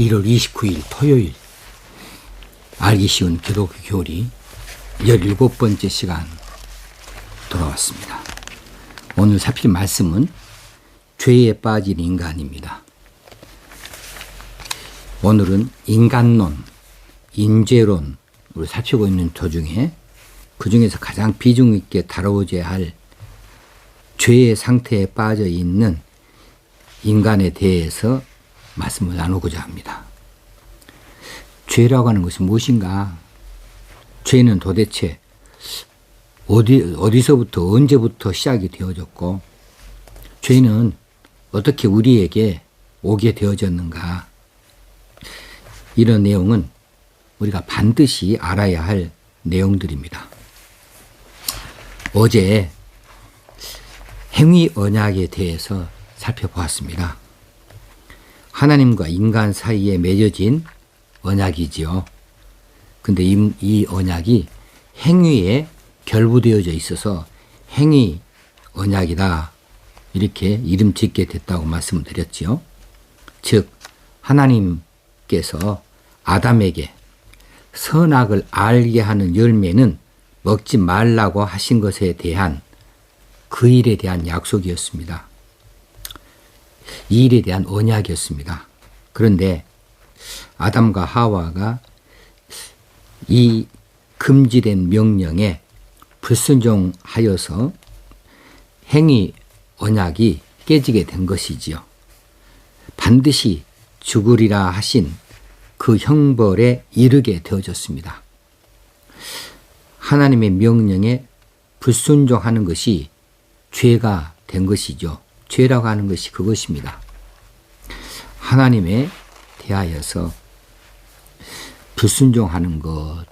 1월 29일 토요일 알기 쉬운 기독교 교리 17번째 시간 돌아왔습니다. 오늘 살필 말씀은 죄에 빠진 인간입니다. 오늘은 인간론, 인재론으로 살피고 있는 도중에 그 중에서 가장 비중 있게 다뤄져야 할 죄의 상태에 빠져 있는 인간에 대해서 말씀을 나누고자 합니다. 죄라고 하는 것이 무엇인가? 죄는 도대체 어디, 어디서부터, 언제부터 시작이 되어졌고, 죄는 어떻게 우리에게 오게 되어졌는가? 이런 내용은 우리가 반드시 알아야 할 내용들입니다. 어제 행위 언약에 대해서 살펴보았습니다. 하나님과 인간 사이에 맺어진 언약이지요. 근데 이, 이 언약이 행위에 결부되어져 있어서 행위 언약이다. 이렇게 이름 짓게 됐다고 말씀드렸지요. 즉, 하나님께서 아담에게 선악을 알게 하는 열매는 먹지 말라고 하신 것에 대한 그 일에 대한 약속이었습니다. 이 일에 대한 언약이었습니다. 그런데 아담과 하와가 이 금지된 명령에 불순종하여서 행위 언약이 깨지게 된 것이지요. 반드시 죽으리라 하신 그 형벌에 이르게 되어졌습니다. 하나님의 명령에 불순종하는 것이 죄가 된 것이죠. 죄라고 하는 것이 그것입니다. 하나님에 대하여서 불순종하는 것,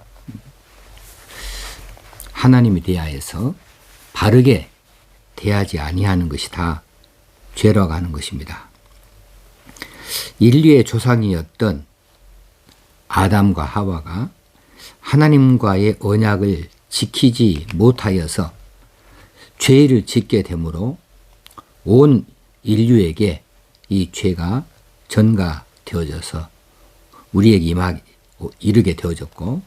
하나님에 대하여서 바르게 대하지 아니하는 것이 다 죄라고 하는 것입니다. 인류의 조상이었던 아담과 하와가 하나님과의 언약을 지키지 못하여서 죄를 짓게 되므로 온 인류에게 이 죄가 전가되어져서 우리에게 임하 이르게 되어졌고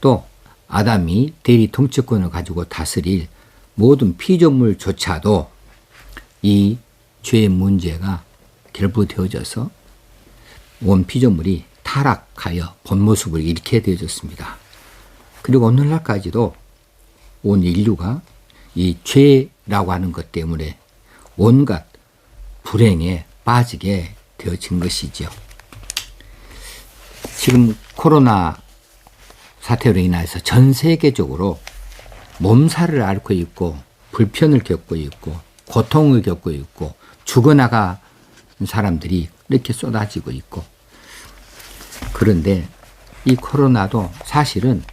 또 아담이 대리 통치권을 가지고 다스릴 모든 피조물조차도 이 죄의 문제가 결부되어져서 온 피조물이 타락하여 본 모습을 잃게 되어졌습니다. 그리고 오늘날까지도 온 인류가 이 죄라고 하는 것 때문에 온갖 불행에 빠지게 되어진 것이죠. 지금 코로나 사태로 인해서 전 세계적으로 몸살을 앓고 있고 불편을 겪고 있고 고통을 겪고 있고 죽어나가 사람들이 이렇게 쏟아지고 있고 그런데 이 코로나도 사실은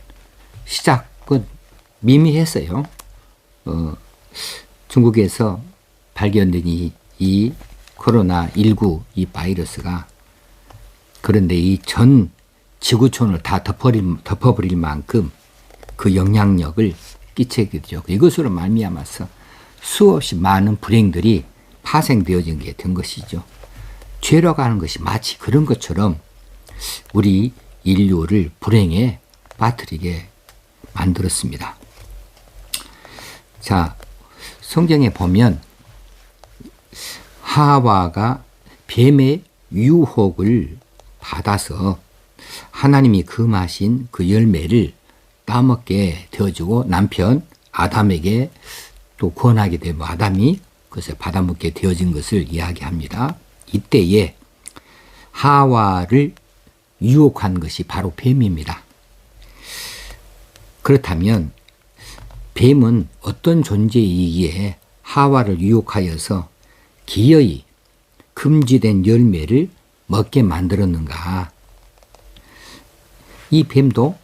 시작은 미미했어요. 어, 중국에서 발견된 이, 이 코로나19 이 바이러스가 그런데 이 전 지구촌을 다 덮어버릴, 덮어버릴 만큼 그 영향력을 끼치게 되죠. 이것으로 말미암아서 수없이 많은 불행들이 파생되어진 게 된 것이죠. 죄라고 하는 것이 마치 그런 것처럼 우리 인류를 불행에 빠뜨리게 만들었습니다. 자, 성경에 보면 하와가 뱀의 유혹을 받아서 하나님이 금하신 그 열매를 따먹게 되어지고 남편 아담에게 또 권하게 되고 아담이 그것을 받아먹게 되어진 것을 이야기합니다. 이때에 하와를 유혹한 것이 바로 뱀입니다. 그렇다면 뱀은 어떤 존재이기에 하와를 유혹하여서 기어이 금지된 열매를 먹게 만들었는가? 이 뱀도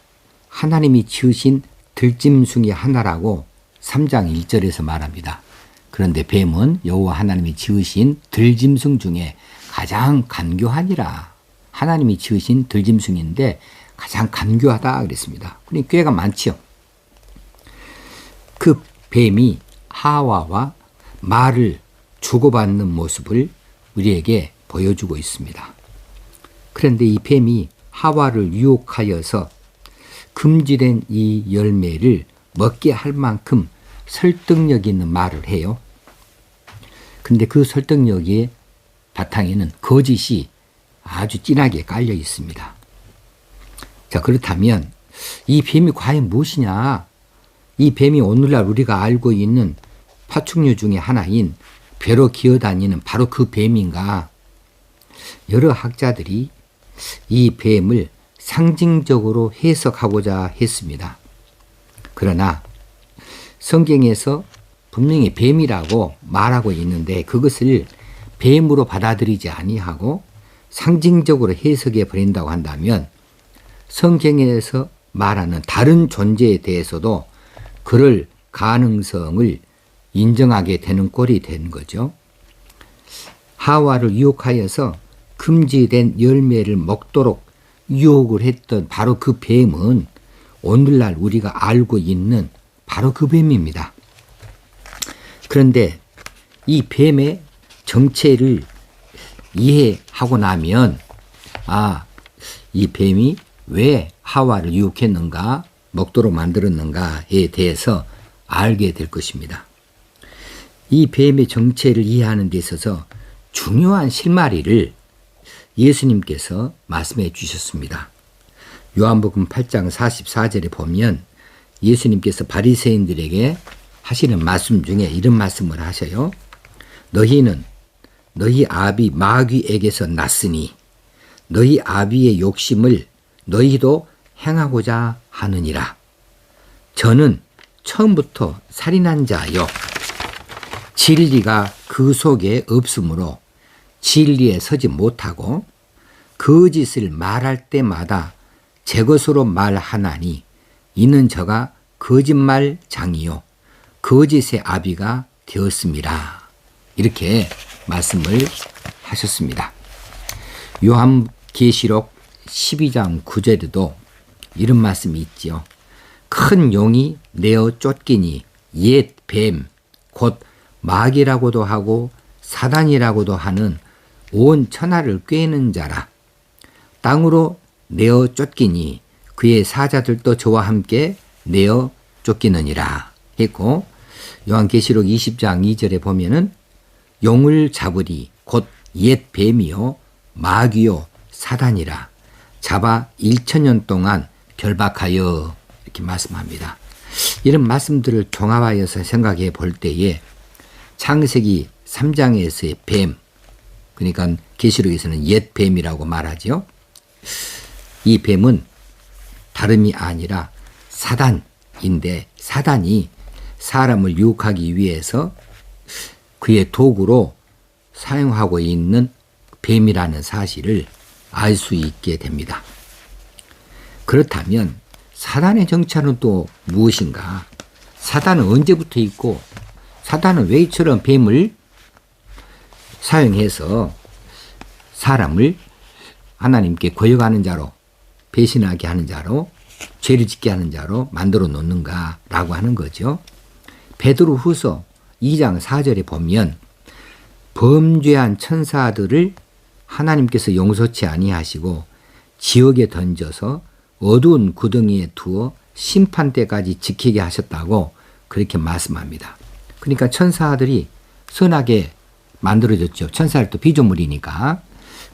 하나님이 지으신 들짐승의 하나라고 3장 1절에서 말합니다. 그런데 뱀은 여호와 하나님이 지으신 들짐승 중에 가장 간교하니라. 하나님이 지으신 들짐승인데 가장 간교하다 그랬습니다. 그러니 꾀가 많지요. 그 뱀이 하와와 말을 주고받는 모습을 우리에게 보여주고 있습니다. 그런데 이 뱀이 하와를 유혹하여서 금지된 이 열매를 먹게 할 만큼 설득력 있는 말을 해요. 근데 그 설득력의 바탕에는 거짓이 아주 진하게 깔려 있습니다. 자, 그렇다면 이 뱀이 과연 무엇이냐? 이 뱀이 오늘날 우리가 알고 있는 파충류 중에 하나인 배로 기어다니는 바로 그 뱀인가? 여러 학자들이 이 뱀을 상징적으로 해석하고자 했습니다. 그러나 성경에서 분명히 뱀이라고 말하고 있는데 그것을 뱀으로 받아들이지 아니하고 상징적으로 해석해 버린다고 한다면 성경에서 말하는 다른 존재에 대해서도 그럴 가능성을 인정하게 되는 꼴이 된 거죠. 하와를 유혹하여서 금지된 열매를 먹도록 유혹을 했던 바로 그 뱀은 오늘날 우리가 알고 있는 바로 그 뱀입니다. 그런데 이 뱀의 정체를 이해하고 나면 아, 이 뱀이 왜 하와를 유혹했는가, 먹도록 만들었는가에 대해서 알게 될 것입니다. 이 뱀의 정체를 이해하는 데 있어서 중요한 실마리를 예수님께서 말씀해 주셨습니다. 요한복음 8장 44절에 보면 예수님께서 바리새인들에게 하시는 말씀 중에 이런 말씀을 하셔요. 너희는 너희 아비 마귀에게서 났으니 너희 아비의 욕심을 너희도 행하고자 하느니라. 저는 처음부터 살인한 자요. 진리가 그 속에 없으므로 진리에 서지 못하고 거짓을 말할 때마다 제 것으로 말하나니 이는 저가 거짓말 장이요 거짓의 아비가 되었습니다. 이렇게 말씀을 하셨습니다. 요한계시록 12장 9절에도 이런 말씀이 있지요. 큰 용이 내어 쫓기니 옛 뱀, 곧 마귀라고도 하고 사단이라고도 하는 온 천하를 꿰는 자라. 땅으로 내어 쫓기니 그의 사자들도 저와 함께 내어 쫓기느니라 했고 요한계시록 20장 2절에 보면은 용을 잡으리 곧 옛 뱀이요 마귀요 사단이라 잡아 1천년 동안 결박하여 이렇게 말씀합니다. 이런 말씀들을 종합하여서 생각해 볼 때에 창세기 3장에서의 뱀 그러니까 계시록에서는 옛 뱀이라고 말하지요. 이 뱀은 다름이 아니라 사단인데 사단이 사람을 유혹하기 위해서 그의 도구로 사용하고 있는 뱀이라는 사실을 알 수 있게 됩니다. 그렇다면 사단의 정체는 또 무엇인가? 사단은 언제부터 있고 사단은 왜 이처럼 뱀을 사용해서 사람을 하나님께 거역하는 자로 배신하게 하는 자로 죄를 짓게 하는 자로 만들어 놓는가라고 하는 거죠. 베드로 후서 2장 4절에 보면 범죄한 천사들을 하나님께서 용서치 아니하시고 지옥에 던져서 어두운 구덩이에 두어 심판 때까지 지키게 하셨다고 그렇게 말씀합니다. 그러니까 천사들이 선하게 만들어졌죠. 천사들도 피조물이니까.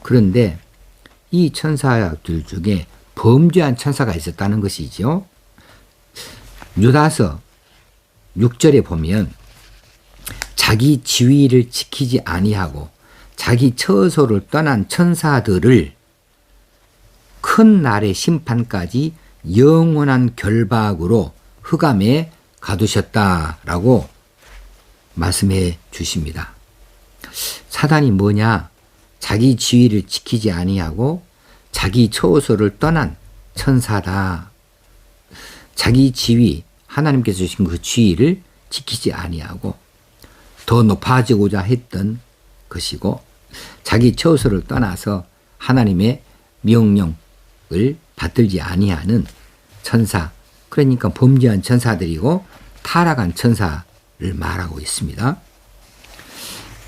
그런데 이 천사들 중에 범죄한 천사가 있었다는 것이죠. 유다서 6절에 보면 자기 지위를 지키지 아니하고 자기 처소를 떠난 천사들을 큰 날의 심판까지 영원한 결박으로 흑암에 가두셨다라고 말씀해 주십니다. 사단이 뭐냐? 자기 지위를 지키지 아니하고 자기 처소를 떠난 천사다. 자기 지위, 하나님께서 주신 그 지위를 지키지 아니하고 더 높아지고자 했던 것이고 자기 처소를 떠나서 하나님의 명령을 받들지 아니하는 천사 그러니까 범죄한 천사들이고 타락한 천사를 말하고 있습니다.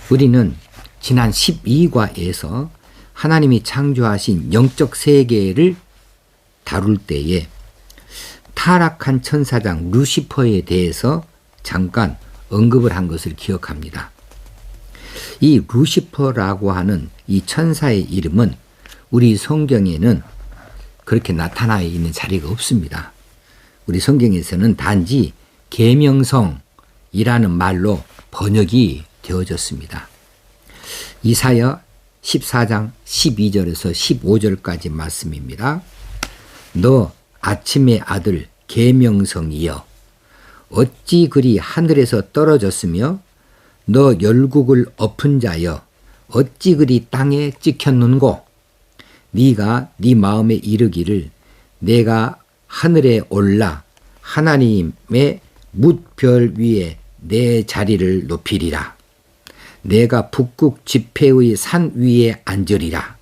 우리는 지난 12과에서 하나님이 창조하신 영적 세계를 다룰 때에 타락한 천사장 루시퍼에 대해서 잠깐 언급을 한 것을 기억합니다. 이 루시퍼라고 하는 이 천사의 이름은 우리 성경에는 그렇게 나타나 있는 자리가 없습니다. 우리 성경에서는 단지 계명성 이라는 말로 번역이 되어졌습니다. 이사야 14장 12절에서 15절까지 말씀입니다. 너 아침의 아들 계명성이여 어찌 그리 하늘에서 떨어졌으며 너 열국을 엎은 자여 어찌 그리 땅에 찍혔는고 네가 네 마음에 이르기를 내가 하늘에 올라 하나님의 뭇별 위에 내 자리를 높이리라 내가 북극 지폐의 산 위에 앉으리라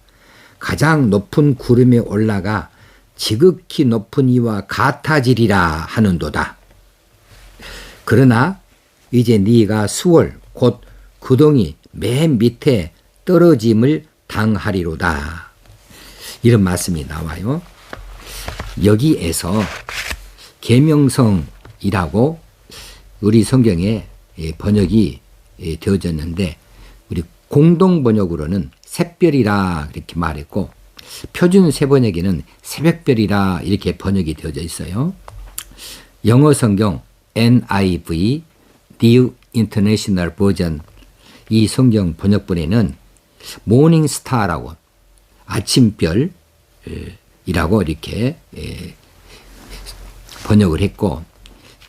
가장 높은 구름에 올라가 지극히 높은 이와 같아지리라 하는도다. 그러나 이제 네가 수월 곧 구덩이 맨 밑에 떨어짐을 당하리로다. 이런 말씀이 나와요. 여기에서 계명성 이라고 우리 성경에 예, 번역이 예, 되어졌는데 우리 공동 번역으로는 샛별이라 이렇게 말했고 표준 세번역에는 새벽별이라 이렇게 번역이 되어져 있어요. 영어 성경 NIV New International Version 이 성경 번역본에는 모닝 스타라고 아침별이라고 이렇게 번역을 했고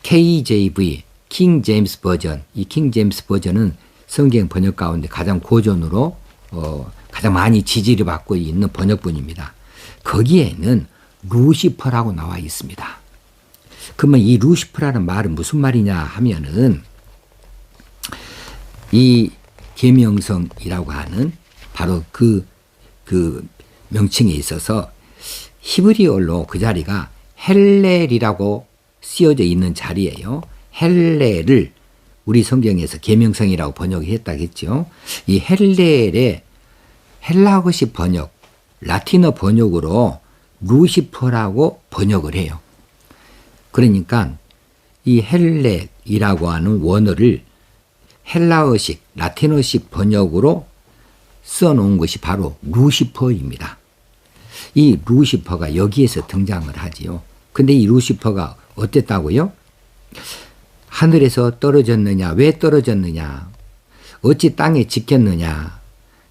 KJV 킹 제임스 버전 이 킹 제임스 버전은 성경 번역 가운데 가장 고전으로 어, 가장 많이 지지를 받고 있는 번역본입니다. 거기에는 루시퍼라고 나와 있습니다. 그러면 이 루시퍼라는 말은 무슨 말이냐 하면은 이 계명성이라고 하는 바로 그, 그 명칭에 있어서 히브리어로 그 자리가 헬렐이라고 쓰여져 있는 자리예요. 헬렐을 우리 성경에서 계명성이라고 번역했다겠죠. 이 헬렐의 헬라어식 번역, 라틴어 번역으로 루시퍼라고 번역을 해요. 그러니까 이 헬렛이라고 하는 원어를 헬라어식, 라틴어식 번역으로 써놓은 것이 바로 루시퍼입니다. 이 루시퍼가 여기에서 등장을 하지요. 근데 이 루시퍼가 어땠다고요? 하늘에서 떨어졌느냐? 왜 떨어졌느냐? 어찌 땅에 지켰느냐?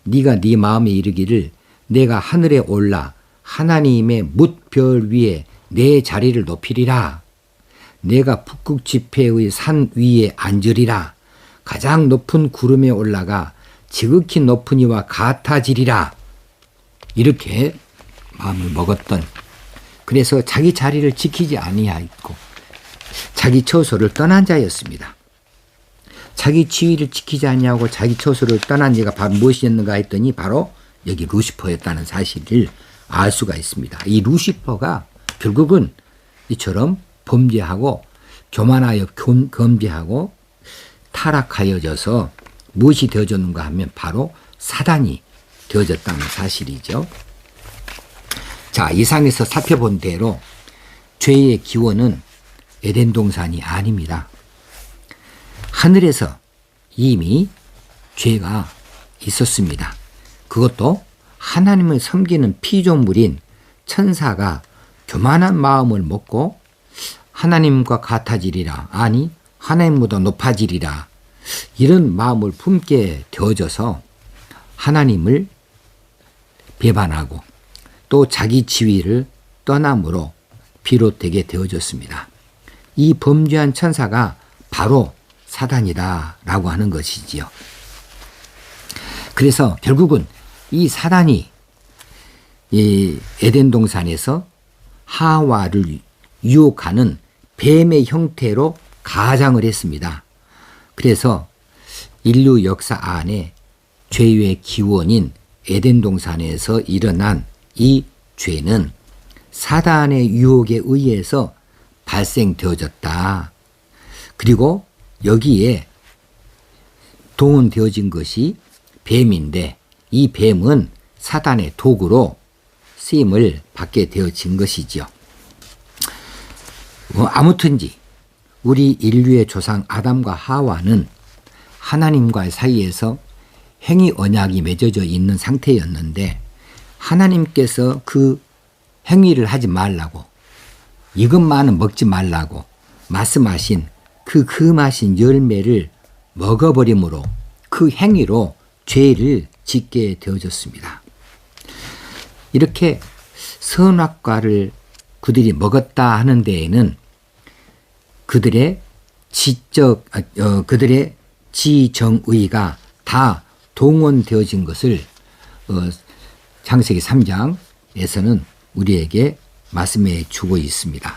네가 네 마음에 이르기를 내가 하늘에 올라 하나님의 뭇별 위에 내 자리를 높이리라. 내가 북극 지폐의 산 위에 앉으리라. 가장 높은 구름에 올라가 지극히 높은 이와 같아지리라. 이렇게 마음을 먹었던 그래서 자기 자리를 지키지 아니하였고 자기 처소를 떠난 자였습니다. 자기 지위를 지키지 않냐고 자기 처소를 떠난 이가 바로 무엇이었는가 했더니 바로 여기 루시퍼였다는 사실을 알 수가 있습니다. 이 루시퍼가 결국은 이처럼 범죄하고 교만하여 검죄하고 타락하여져서 무엇이 되어졌는가 하면 바로 사단이 되어졌다는 사실이죠. 자, 이상에서 살펴본 대로 죄의 기원은 에덴 동산이 아닙니다. 하늘에서 이미 죄가 있었습니다. 그것도 하나님을 섬기는 피조물인 천사가 교만한 마음을 먹고 하나님과 같아지리라 아니 하나님보다 높아지리라 이런 마음을 품게 되어져서 하나님을 배반하고 또 자기 지위를 떠남으로 비롯되게 되어졌습니다. 이 범죄한 천사가 바로 사단이다 라고 하는 것이지요. 그래서 결국은 이 사단이 이 에덴 동산에서 하와를 유혹하는 뱀의 형태로 가장을 했습니다. 그래서 인류 역사 안에 죄의 기원인 에덴 동산에서 일어난 이 죄는 사단의 유혹에 의해서 발생되어졌다. 그리고 여기에 동원되어진 것이 뱀인데 이 뱀은 사단의 도구로 쓰임을 받게 되어진 것이지요. 뭐 아무튼지 우리 인류의 조상 아담과 하와는 하나님과의 사이에서 행위 언약이 맺어져 있는 상태였는데 하나님께서 그 행위를 하지 말라고 이것만은 먹지 말라고 말씀하신 그 금하신 열매를 먹어버림으로 그 행위로 죄를 짓게 되어졌습니다. 이렇게 선악과를 그들이 먹었다 하는 데에는 그들의 지적 아, 어, 그들의 지정의가 다 동원되어진 것을 어, 창세기 3장에서는 우리에게 말씀해 주고 있습니다.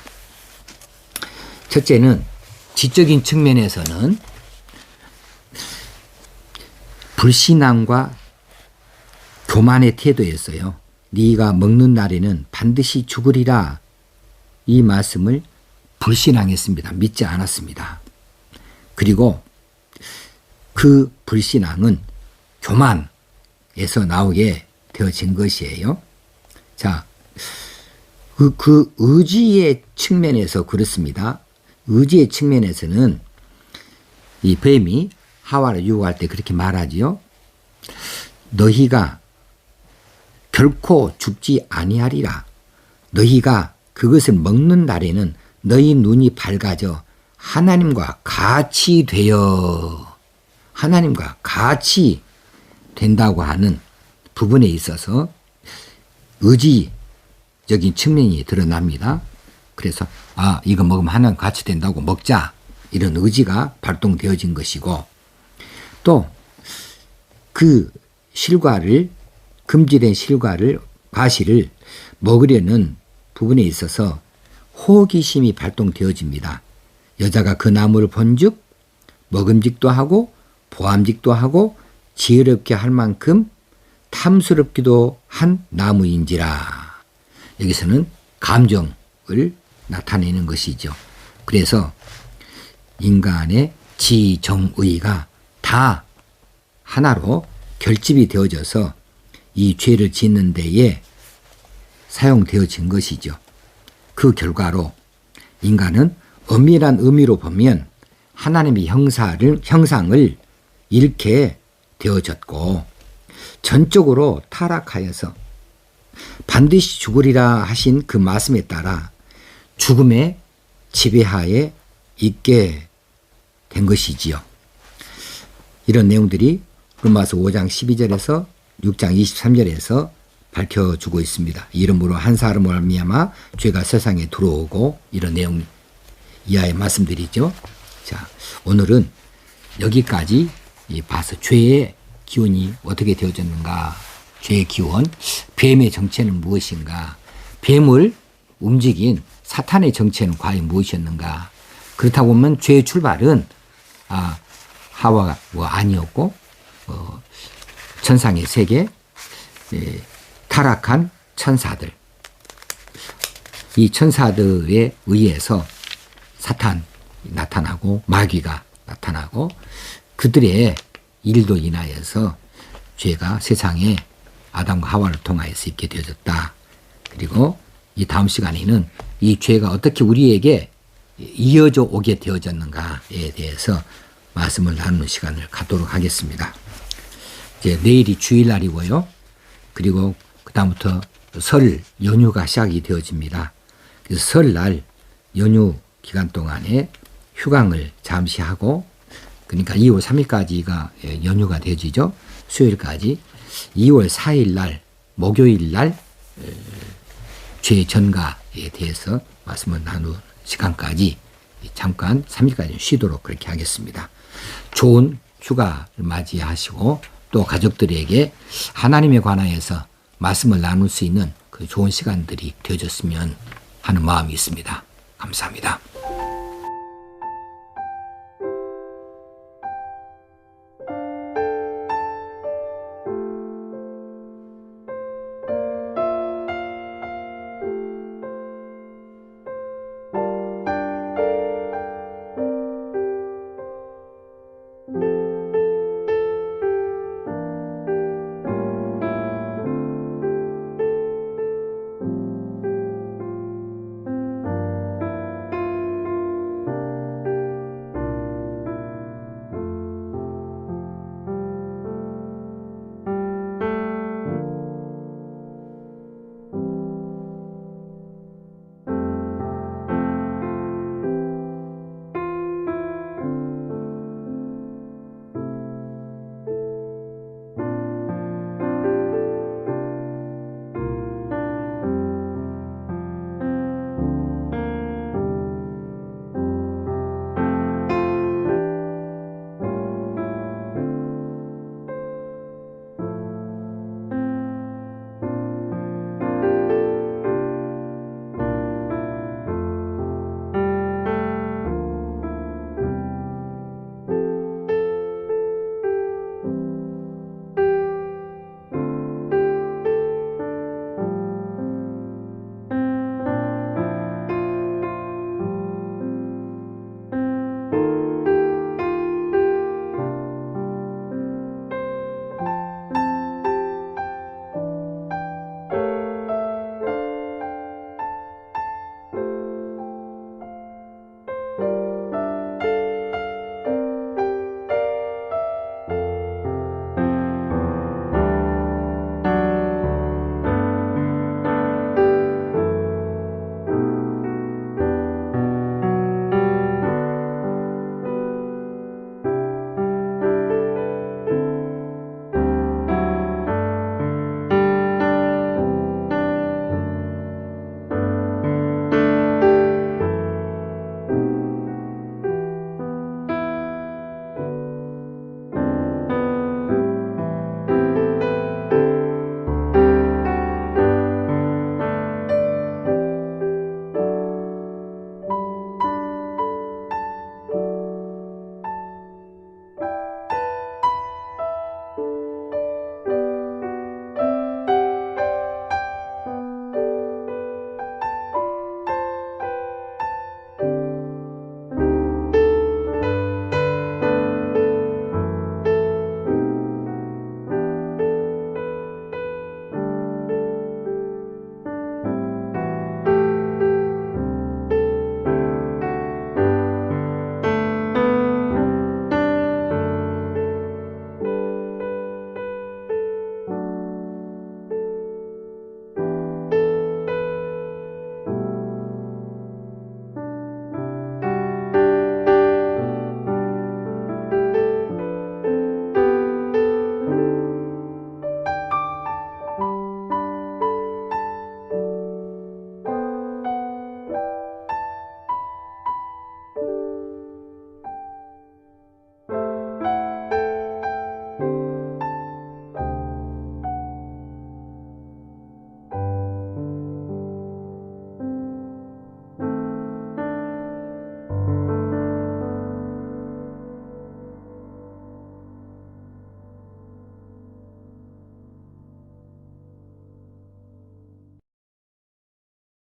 첫째는 지적인 측면에서는 불신앙과 교만의 태도였어요. 네가 먹는 날에는 반드시 죽으리라. 이 말씀을 불신앙했습니다. 믿지 않았습니다. 그리고 그 불신앙은 교만에서 나오게 되어진 것이에요. 자, 그, 그 의지의 측면에서 그렇습니다. 의지의 측면에서는 이 뱀이 하와를 유혹할 때 그렇게 말하지요. 너희가 결코 죽지 아니하리라. 너희가 그것을 먹는 날에는 너희 눈이 밝아져 하나님과 같이 되어 하나님과 같이 된다고 하는 부분에 있어서 의지적인 측면이 드러납니다. 그래서 아 이거 먹으면 하나님 같이 된다고 먹자 이런 의지가 발동되어진 것이고 또 그 실과를 금지된 실과를 과실을 먹으려는 부분에 있어서 호기심이 발동되어집니다. 여자가 그 나무를 본즉 먹음직도 하고 보암직도 하고 지혜롭게 할 만큼 탐스럽기도 한 나무인지라. 여기서는 감정을 나타내는 것이죠. 그래서 인간의 지정의가 다 하나로 결집이 되어져서 이 죄를 짓는 데에 사용되어진 것이죠. 그 결과로 인간은 엄밀한 의미로 보면 하나님의 형사를, 형상을 잃게 되어졌고 전적으로 타락하여서 반드시 죽으리라 하신 그 말씀에 따라 죽음의 지배하에 있게 된 것이지요. 이런 내용들이 로마서 5장 12절에서 6장 23절에서 밝혀주고 있습니다. 이름으로 한 사람을 말미암아 죄가 세상에 들어오고 이런 내용 이하의 말씀드리죠. 자, 오늘은 여기까지 봐서 죄의 기원이 어떻게 되어졌는가, 죄의 기원, 뱀의 정체는 무엇인가, 뱀을 움직인 사탄의 정체는 과연 무엇이었는가. 그렇다고 보면 죄의 출발은 아, 하와가 뭐 아니었고 어, 천상의 세계 예, 타락한 천사들. 이 천사들에 의해서 사탄 나타나고 마귀가 나타나고 그들의 일도 인하여서 죄가 세상에 아담과 하와를 통하여서 있게 되어졌다. 그리고 이 다음 시간에는 이 죄가 어떻게 우리에게 이어져 오게 되어졌는가에 대해서 말씀을 나누는 시간을 갖도록 하겠습니다. 이제 내일이 주일날이고요. 그리고 그다음부터 설 연휴가 시작이 되어집니다. 그래서 설날 연휴 기간 동안에 휴강을 잠시 하고 그러니까 2월 3일까지가 연휴가 되지죠. 수요일까지 2월 4일 날 목요일 날 죄 전가에 대해서 말씀을 나누 시간까지 잠깐 3일까지 쉬도록 그렇게 하겠습니다. 좋은 휴가를 맞이하시고 또 가족들에게 하나님에 관하여서 말씀을 나눌 수 있는 그 좋은 시간들이 되어졌으면 하는 마음이 있습니다. 감사합니다.